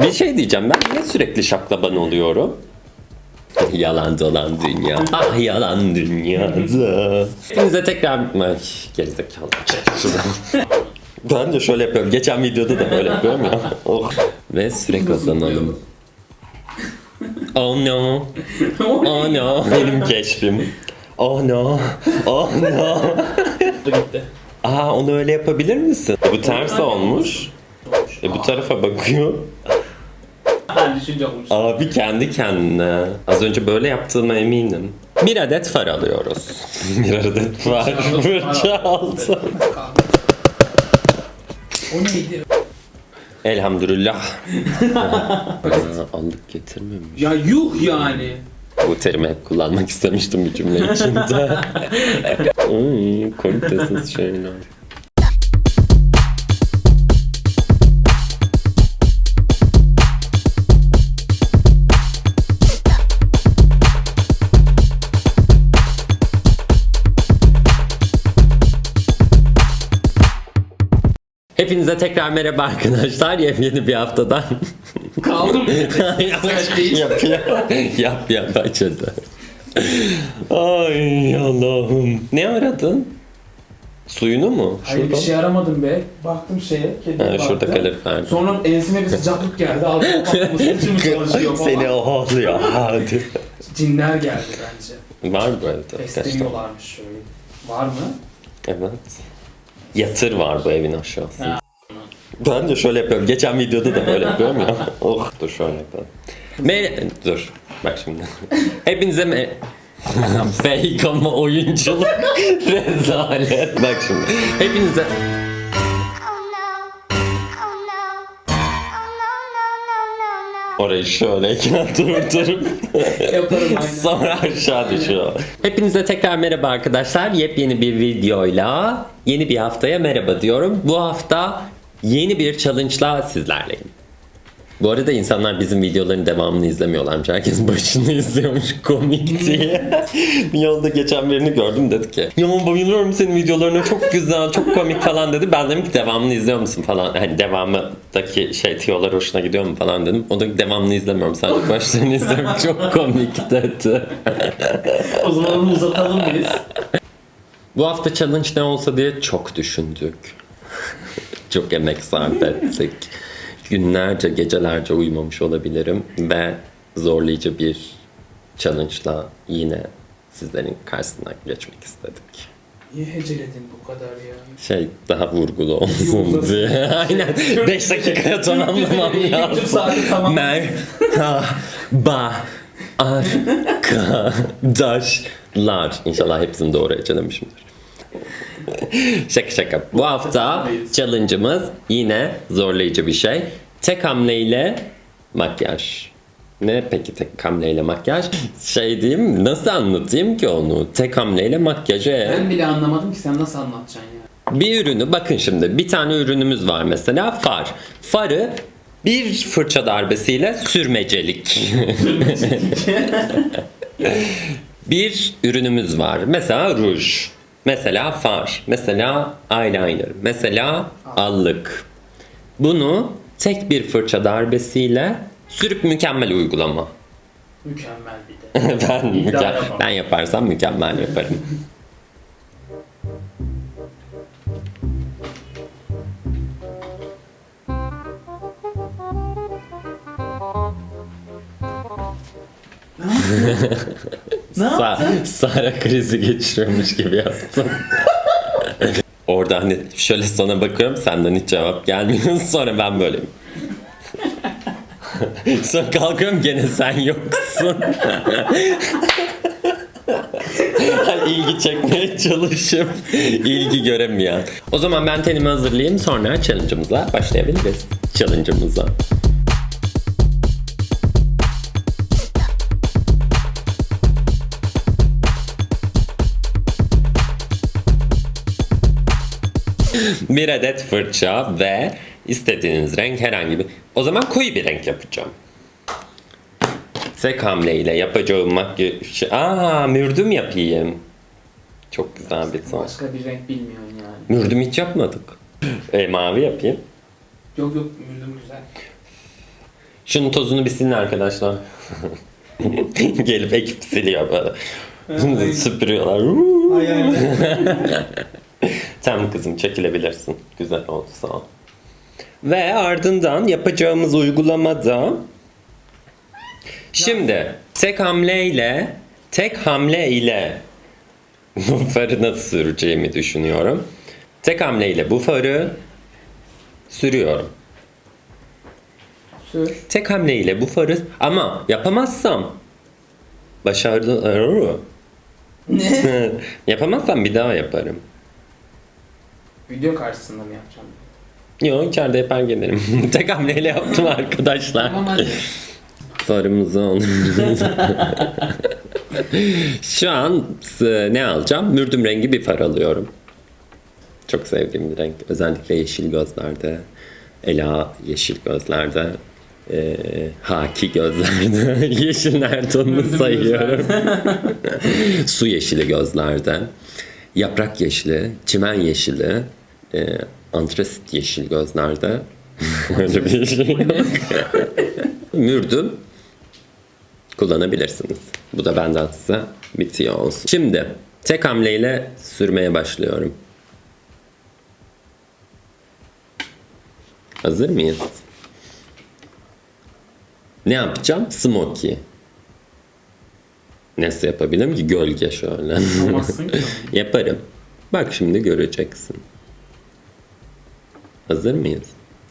Bir şey diyeceğim ben niye sürekli şaklaban oluyorum? yalan dolan dünya. Ah yalan dünyada. Hepinize tekrar... Ay gerizekalı. Şuradan. Ben de şöyle yapıyorum. Geçen videoda da böyle yapıyorum ya. Oh. Ve süre kazanalım. Oh no. Oh no. Benim keşfim. Oh no. Oh no. Aa onu öyle yapabilir misin? Bu ters olmuş. E, bu tarafa bakıyor. Ben düşünce olmuş. Abi kendi kendine. Az önce böyle yaptığıma eminim. Bir adet far alıyoruz. bir adet far. Fırça aldım. O neydi? Elhamdülillah. Aa, aldık getirmemiş. Ya yuh yani. Bu terimi hep kullanmak istemiştim bir cümle içinde. Ay, kalitesiz şeyler. Hepinize tekrar merhaba arkadaşlar. Yepyeni bir haftadan. Kaldım. yap yap. Yap yap açıldı. Ay Allah'ım. Ne aradın? Suyunu mu? Hayır bir şey aramadım be. Baktım şeye. Kediye Ha, şurada baktım. kalorifer. Sonra enseme bir sıcaklık geldi. Aldım saçımı çalışıyor falan. Seni ağlıyor hadi. Cinler geldi bence. Var evde arkadaşlar. Besleniyorlarmış şöyle. Var mı? Evet. Yatır var bu evin aşağısında. Ben de şöyle yapıyorum. Geçen videoda da böyle yapıyorum ya. Oh dur şöyle yapalım. Me dur. Bak şimdi. Hepinize me Fake ama oyunculuk rezalet. Bak şimdi. Hepinize orayı şöyleyken durdurup Yaparım aynen. sonra aşağı düşüyor. Hepinize tekrar merhaba arkadaşlar. Yepyeni bir videoyla yeni bir haftaya merhaba diyorum. Bu hafta yeni bir challenge'la sizlerleyim. Bu arada insanlar bizim videoların devamını izlemiyorlarmış. Herkes başını izliyormuş komik diye. bir yolda geçen birini gördüm dedi ki Ya bayılıyorum senin videolarına çok güzel çok komik falan dedi. Ben dedim ki devamını izliyor musun falan. Hani devamındaki şey tiyolar hoşuna gidiyor mu falan dedim. O da devamını izlemiyorum sadece başlarını izliyorum çok komik dedi. O zaman onu uzatalım biz. Bu hafta challenge ne olsa diye çok düşündük. çok emek sarf ettik. Günlerce, gecelerce uyumamış olabilirim ve zorlayıcı bir challenge'la yine sizlerin karşısına geçmek istedik. Niye heceledin bu kadar ya? Şey daha vurgulu olsun diye. Aynen. 5 dakikaya tamamlamam lazım. tamam. Merhaba arkadaşlar. İnşallah hepsini doğru ecelemişimdir. şaka şaka. Bu hafta challenge'ımız yine zorlayıcı bir şey. Tek hamleyle makyaj. Ne peki tek hamleyle makyaj? Şey diyeyim? Nasıl anlatayım ki onu? Tek hamleyle makyajı. Ben bile anlamadım ki sen nasıl anlatacaksın ya. Bir ürünü bakın şimdi bir tane ürünümüz var mesela far. Farı bir fırça darbesiyle sürmecelik. bir ürünümüz var. Mesela ruj. Mesela far. Mesela eyeliner. Mesela allık. Bunu tek bir fırça darbesiyle sürüp mükemmel uygulama. Mükemmel bir de. ben, İddia müke- yapamam. ben yaparsam mükemmel yaparım. Ne Sa- Sara krizi geçiriyormuş gibi yaptım. Orada hani şöyle sana bakıyorum senden hiç cevap gelmiyor. Sonra ben böyleyim. Sonra kalkıyorum gene sen yoksun. Hani ilgi çekmeye çalışıp ilgi göremeyen. O zaman ben tenimi hazırlayayım sonra challenge'ımıza başlayabiliriz. Challenge'ımıza. Bir adet fırça ve istediğiniz renk herhangi bir... O zaman koyu bir renk yapacağım. Tek hamleyle yapacağım makyaj... Aa mürdüm yapayım. Çok güzel bir son. Başka bir renk bilmiyorsun yani. Mürdüm hiç yapmadık. E, mavi yapayım. Yok yok mürdüm güzel. Şunun tozunu bir silin arkadaşlar. Gelip ekip siliyor böyle. Süpürüyorlar. Ay ay. Tamam kızım çekilebilirsin. Güzel oldu sağ ol. Ve ardından yapacağımız uygulamada şimdi tek hamleyle tek hamle ile bu farı nasıl süreceğimi düşünüyorum. Tek hamleyle bu farı sürüyorum. Sür. Tek hamleyle bu farı ama yapamazsam başarılı Ne? yapamazsam bir daha yaparım. Video karşısında mı yapacağım? Yok içeride yapar gelirim. Tek hamleyle yaptım arkadaşlar. Tamam hadi. Farımızı alıyoruz. Şu an e, ne alacağım? Mürdüm rengi bir far alıyorum. Çok sevdiğim bir renk. Özellikle yeşil gözlerde. Ela yeşil gözlerde. E, haki gözlerde. yeşil onu Mürdüm sayıyorum. Su yeşili gözlerde. Yaprak yeşili. Çimen yeşili. E, antrasit yeşil gözlerde. Öyle bir şey. Mürdüm kullanabilirsiniz. Bu da benden size bitiyor olsun. Şimdi tek hamleyle sürmeye başlıyorum. Hazır mıyız? Ne yapacağım? Smoky. Nasıl yapabilirim ki? Gölge şöyle. Yaparım. Bak şimdi göreceksin. Hazır mıyız?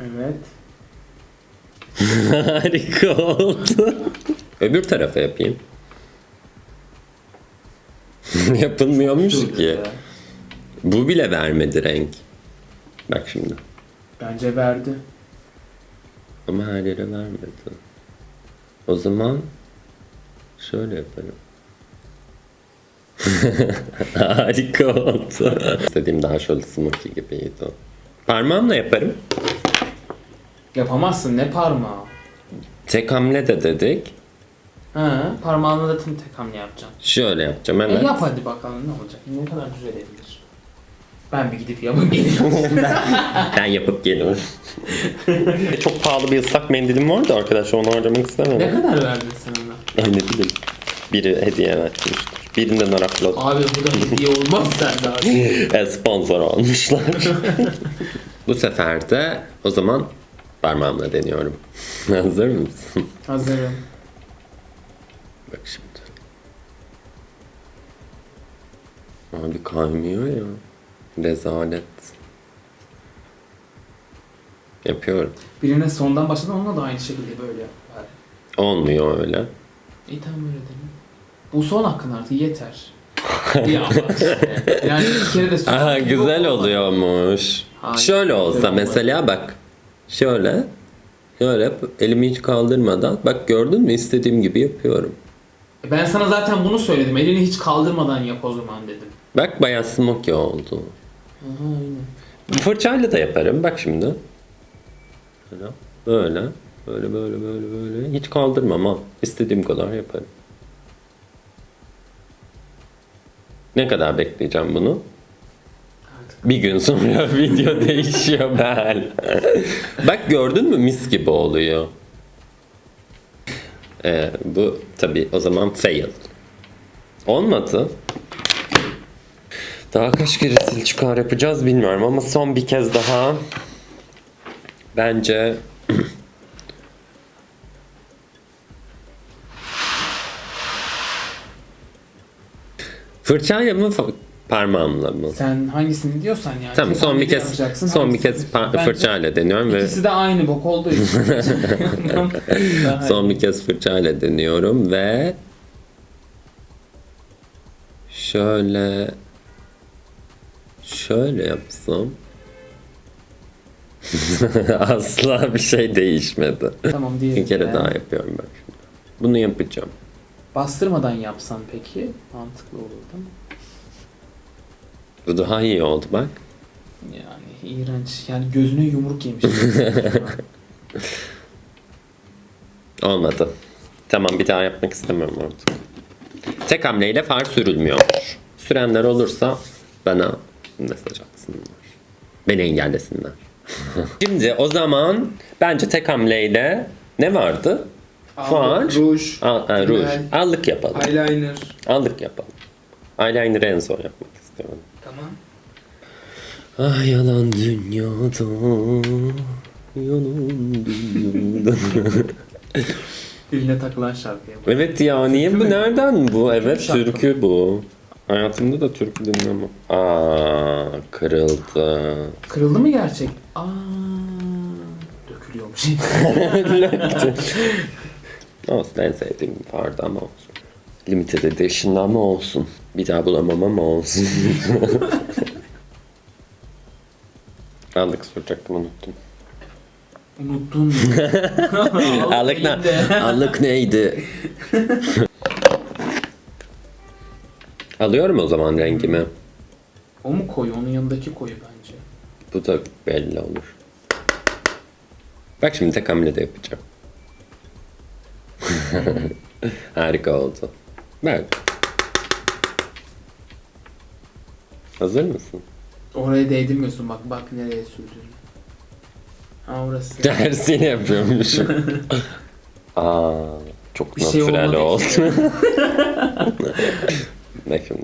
Evet. Harika oldu. Öbür tarafa yapayım. Yapılmıyormuş ki. ya. Bu bile vermedi renk. Bak şimdi. Bence verdi. Ama her yere vermedi. O zaman şöyle yaparım. Harika oldu. İstediğim daha şöyle smoky gibiydi. Parmağımla yaparım. Yapamazsın ne parmağı? Tek hamle de dedik. Ha, parmağınla da tüm tek hamle yapacaksın. Şöyle yapacağım E hemen. yap hadi bakalım ne olacak? Ne kadar düzelebilir? Ben bir gidip yapıp geliyorum. Ben yapıp geliyorum. Çok pahalı bir ıslak mendilim vardı arkadaşlar onu harcamak ne istemedim. kadar verdin sen ona? Ay ne bileyim. Biri hediye vermiştir. Birinden arakladım. Abi bu da hediye olmaz sende abi. E, sponsor olmuşlar. Bu sefer de o zaman parmağımla deniyorum. Hazır mısın? Hazırım. Bak şimdi. Abi kaymıyor ya. Rezalet. Yapıyorum. Birine sondan başladın onunla da aynı şekilde böyle yap. Olmuyor öyle. İyi tamam öyle dene. Bu son hakkın artık yeter. Yani iki kere de Aha güzel yok. oluyormuş. Hayır, şöyle güzel olsa olmaz. mesela bak. Şöyle. Şöyle elimi hiç kaldırmadan. Bak gördün mü istediğim gibi yapıyorum. Ben sana zaten bunu söyledim. Elini hiç kaldırmadan yap o zaman dedim. Bak bayağı smoky oldu. Fırçayla da yaparım. Bak şimdi. Böyle. Böyle. Böyle böyle böyle böyle. Hiç kaldırmam ha. İstediğim kadar yaparım. Ne kadar bekleyeceğim bunu? Bir gün sonra video değişiyor ben. Bak gördün mü mis gibi oluyor. Ee, bu tabi o zaman fail. Olmadı. Daha kaç kere sil çıkar yapacağız bilmiyorum ama son bir kez daha bence Fırçayla mı fa- parmağımla mı? Sen hangisini diyorsan yani. Tamam Tek son bir kez yapacaksın, son bir hangisini kez diyorsan. pa- Bence fırçayla deniyorum ve İkisi de aynı bok olduğu için. Daha son bir kez fırçayla deniyorum ve şöyle şöyle yapsam asla bir şey değişmedi. Tamam diyelim. Bir kere daha yapıyorum bak şimdi. Bunu yapacağım. Bastırmadan yapsan peki mantıklı olurdu. Bu daha iyi oldu bak. Yani iğrenç. Yani gözüne yumruk yemiş. Olmadı. Tamam bir daha yapmak istemiyorum artık. Tek hamleyle far sürülmüyormuş. Sürenler olursa bana mesaj atsınlar. Beni engellesinler. Şimdi o zaman bence tek hamleyle Ne vardı? Far. Ruj. Al, ha, ruj. Allık yapalım. Eyeliner. Allık yapalım. Eyeliner'ı en son yapmak istiyorum. Tamam. Ah yalan dünyada Yalan dünyada Diline takılan şarkıya. bak. Evet ya niye bu nereden bu? Evet Şarkı. türkü bu. Hayatımda da türkü dinlemem. Aa kırıldı. Kırıldı mı gerçek? Aa, dökülüyormuş. olsun en sevdiğim vardı ama olsun. Limited edition ama olsun. Bir daha bulamam ama olsun. Aldık soracaktım unuttum. Unuttun mu? Allık ne? Allık neydi? Alıyorum o zaman rengimi. O mu koyu? Onun yanındaki koyu bence. Bu da belli olur. Bak şimdi tek hamlede yapacağım. Harika oldu. Bak. Hazır mısın? Oraya değdirmiyorsun bak bak nereye sürdüğünü. Ha orası. Tersini yapıyormuşum. Aa, çok Bir şey natürel olmadı oldu. işte. Bak şimdi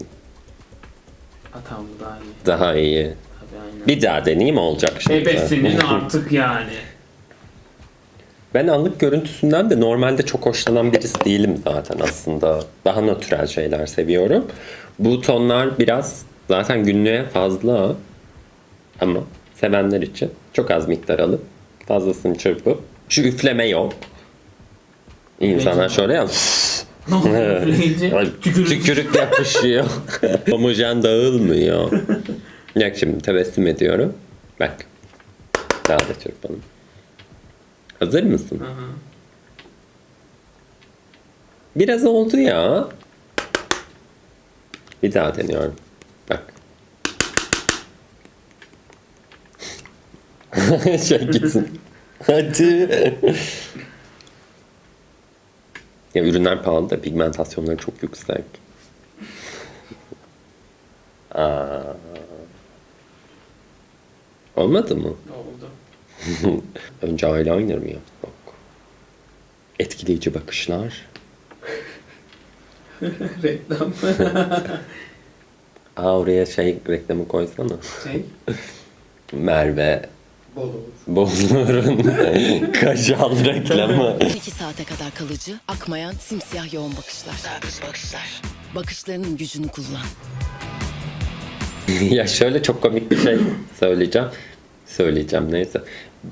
bu daha iyi. daha iyi. Tabii aynen. Bir daha deneyeyim olacak şimdi. Ebesinin artık yani. Ben anlık görüntüsünden de normalde çok hoşlanan birisi değilim zaten aslında. Daha natürel şeyler seviyorum. Bu tonlar biraz zaten günlüğe fazla ama sevenler için çok az miktar alıp fazlasını çırpıp şu üfleme yok. İnsanlar şöyle ya Tükürük. tükürük yapışıyor. Homojen dağılmıyor. Bak şimdi tebessüm ediyorum. Bak. Daha da çırpalım. Hazır mısın? Hı. Biraz oldu ya. Bir daha deniyorum. Bak. şey gitsin. Hadi. ya ürünler pahalı da pigmentasyonları çok yüksek. Aa. Olmadı mı? Oldu. Önce eyeliner mi yapsak? Etkileyici bakışlar. Reklam. Aa oraya şey reklamı koysana. şey. Merve Bol olur. Bozur'un kajal reklamı. 2 saate kadar kalıcı, akmayan, simsiyah yoğun bakışlar. bakışlar. Bakışlarının gücünü kullan. ya şöyle çok komik bir şey söyleyeceğim. Söyleyeceğim neyse.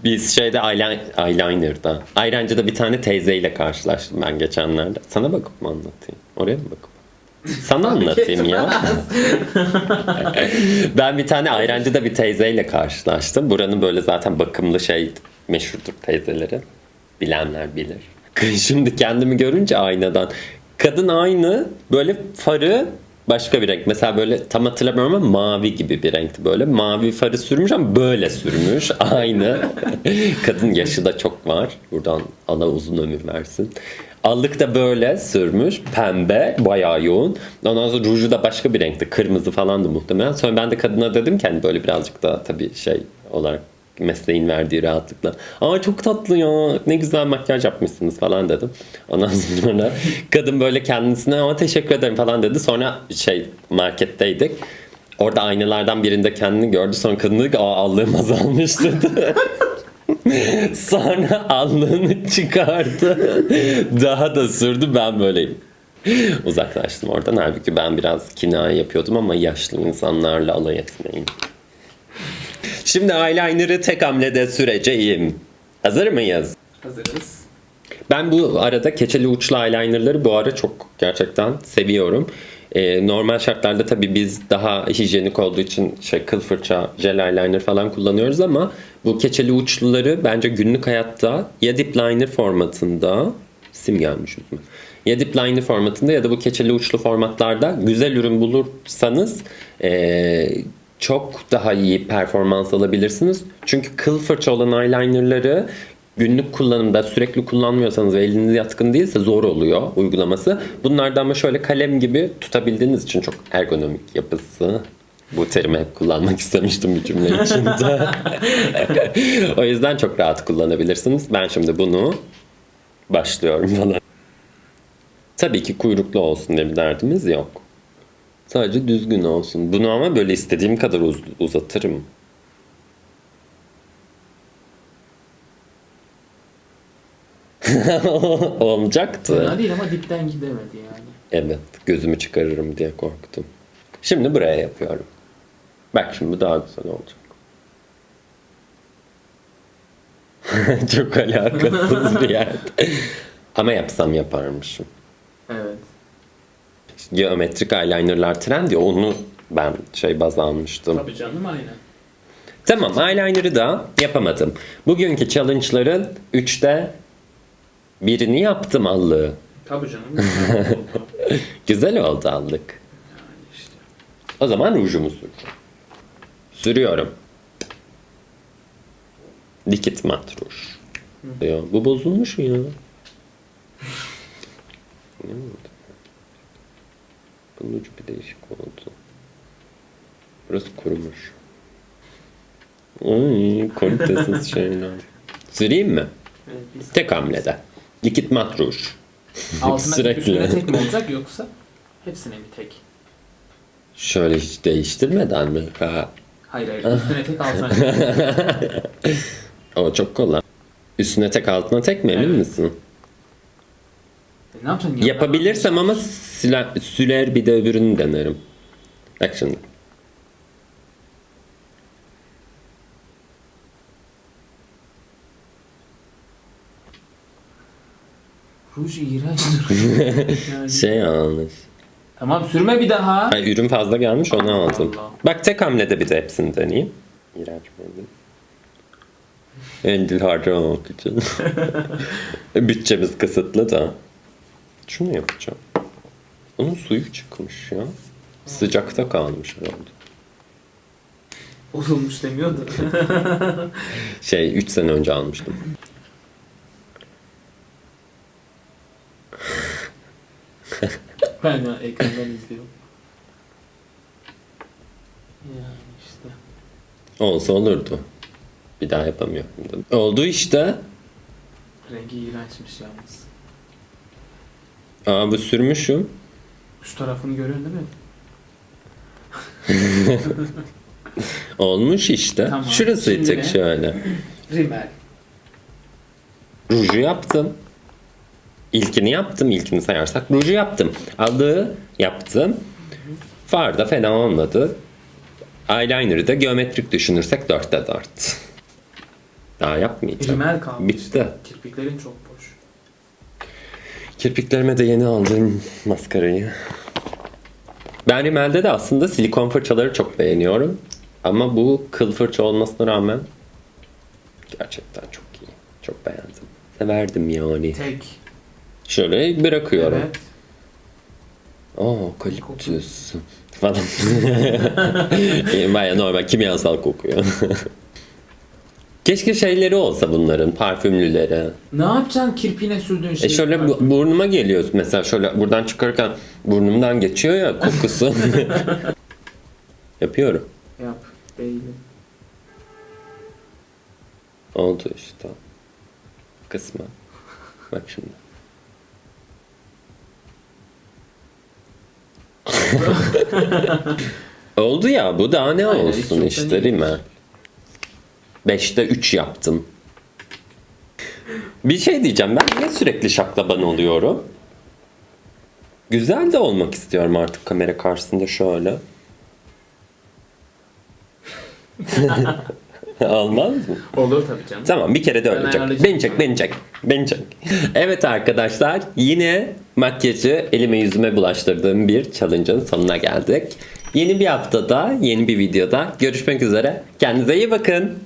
Biz şeyde eyelin- eyeliner'da, Ayrancı'da bir tane teyzeyle karşılaştım ben geçenlerde. Sana bakıp mı anlatayım? Oraya mı bakıp? Sana anlatayım ya. ben bir tane Ayrancı'da bir teyzeyle karşılaştım. Buranın böyle zaten bakımlı şey meşhurdur teyzeleri. Bilenler bilir. Şimdi kendimi görünce aynadan kadın aynı böyle farı başka bir renk. Mesela böyle tam hatırlamıyorum ama mavi gibi bir renkti böyle. Mavi farı sürmüş ama böyle sürmüş. Aynı. kadın yaşı da çok var. Buradan Allah uzun ömür versin. Allık da böyle sürmüş. Pembe. Bayağı yoğun. Ondan sonra ruju da başka bir renkti. Kırmızı falandı muhtemelen. Sonra ben de kadına dedim ki hani böyle birazcık daha tabii şey olarak mesleğin verdiği rahatlıkla. Aa çok tatlı ya ne güzel makyaj yapmışsınız falan dedim. Ondan sonra kadın böyle kendisine ama teşekkür ederim falan dedi. Sonra şey marketteydik. Orada aynalardan birinde kendini gördü. Sonra kadın dedi ki aa allığım azalmış dedi. Sonra allığını çıkardı. Daha da sürdü ben böyleyim. Uzaklaştım oradan. Halbuki ben biraz kinaye yapıyordum ama yaşlı insanlarla alay etmeyin. Şimdi eyeliner'ı tek hamlede süreceğim. Hazır mıyız? Hazırız. Ben bu arada keçeli uçlu eyelinerları bu ara çok gerçekten seviyorum. Ee, normal şartlarda tabii biz daha hijyenik olduğu için şey kıl fırça, jel eyeliner falan kullanıyoruz ama bu keçeli uçluları bence günlük hayatta ya dip liner formatında sim gelmiş yüzüme. Ya dip liner formatında ya da bu keçeli uçlu formatlarda güzel ürün bulursanız ee, çok daha iyi performans alabilirsiniz. Çünkü kıl fırça olan eyelinerları günlük kullanımda sürekli kullanmıyorsanız ve eliniz yatkın değilse zor oluyor uygulaması. Bunlardan ama şöyle kalem gibi tutabildiğiniz için çok ergonomik yapısı. Bu terimi hep kullanmak istemiştim bir cümle içinde. o yüzden çok rahat kullanabilirsiniz. Ben şimdi bunu başlıyorum falan. Tabii ki kuyruklu olsun diye bir derdimiz yok. Sadece düzgün olsun. Bunu ama böyle istediğim kadar uz- uzatırım. Olacaktı. Fena değil ama dipten gidemedi yani. Evet, gözümü çıkarırım diye korktum. Şimdi buraya yapıyorum. Bak şimdi daha güzel olacak. Çok alakasız bir yerde. Ama yapsam yaparmışım. Evet. Geometrik eyelinerlar trend ya onu ben şey baz almıştım. Tabii canım aynen. Tamam eyeliner'ı da yapamadım. Bugünkü challenge'ların üçte birini yaptım allığı. Tabii canım. güzel oldu. Güzel oldu allık. yani işte. O zaman rujumu süreceğim. Sürüyorum. Dikit mat ruj. Ya, bu bozulmuş ya. Ne oldu? Bunun ucu bir değişik oldu. Burası kurumuş. Ay, kalitesiz şeyler. Süreyim mi? Evet, Tek hamlede. Dikit mat ruj. altına Sürekli. tek mi olacak yoksa hepsine mi tek? Şöyle hiç değiştirmeden mi? Ha. Hayır hayır üstüne tek altına tek. O çok kolay. Üstüne tek altına tek mi emin Evet. misin? Ne yapacaksın? ya? Yapabilirsem ama siler, süler bir de öbürünü denerim. Bak şimdi. Ruj iğrenç yani. Şey yanlış. Tamam sürme bir daha. Ay, ürün fazla gelmiş onu aldım. Allah. Bak tek hamlede bir de hepsini deneyeyim. İğrenç mendil. Mendil harcamamak için. Bütçemiz kısıtlı da. Şunu yapacağım. Onun suyu çıkmış ya. Sıcakta kalmış herhalde. Bozulmuş demiyordu. Şey 3 sene önce almıştım. ben ya ekrandan izliyorum. Yani işte. Olsa olurdu. Bir daha yapamıyorum. Oldu işte. Rengi iğrençmiş yalnız. Aa bu sürmüşüm. Şu tarafını görüyorsun değil mi? Olmuş işte. Tamam, Şurası şimdi tek ne? şöyle. Rimel. Ruju yaptım. İlkini yaptım. İlkini sayarsak ruju yaptım. Aldığı yaptım. Far da fena olmadı. Eyeliner'ı da geometrik düşünürsek 4'te 4. Daha yapmayacağım. Rimel kalmış. Bitti. Kirpiklerin çok boş. Kirpiklerime de yeni aldım maskarayı. Ben Rimmel'de de aslında silikon fırçaları çok beğeniyorum. Ama bu kıl fırça olmasına rağmen gerçekten çok iyi. Çok beğendim. Severdim yani. Tek. Şöyle bırakıyorum. Evet. Aa, kaliptüs falan. Baya normal kimyasal kokuyor. Keşke şeyleri olsa bunların parfümlüleri. Ne yapacaksın kirpiğine sürdüğün şey? E şöyle bu- burnuma geliyor mesela şöyle buradan çıkarken burnumdan geçiyor ya kokusu. Yapıyorum. Yap. Değilim. Oldu işte. Kısmen. Bak şimdi. Oldu ya bu daha ne Aynen, olsun işte da değil mi? 5'te 3 yaptım. Bir şey diyeceğim ben niye sürekli şaklaban oluyorum? Güzel de olmak istiyorum artık kamera karşısında şöyle. Olmaz mı? Olur tabii canım. Tamam bir kere de öyle çek. Beni çek, beni çek. Beni çek. evet arkadaşlar yine makyajı elime yüzüme bulaştırdığım bir challenge'ın sonuna geldik. Yeni bir haftada, yeni bir videoda görüşmek üzere. Kendinize iyi bakın.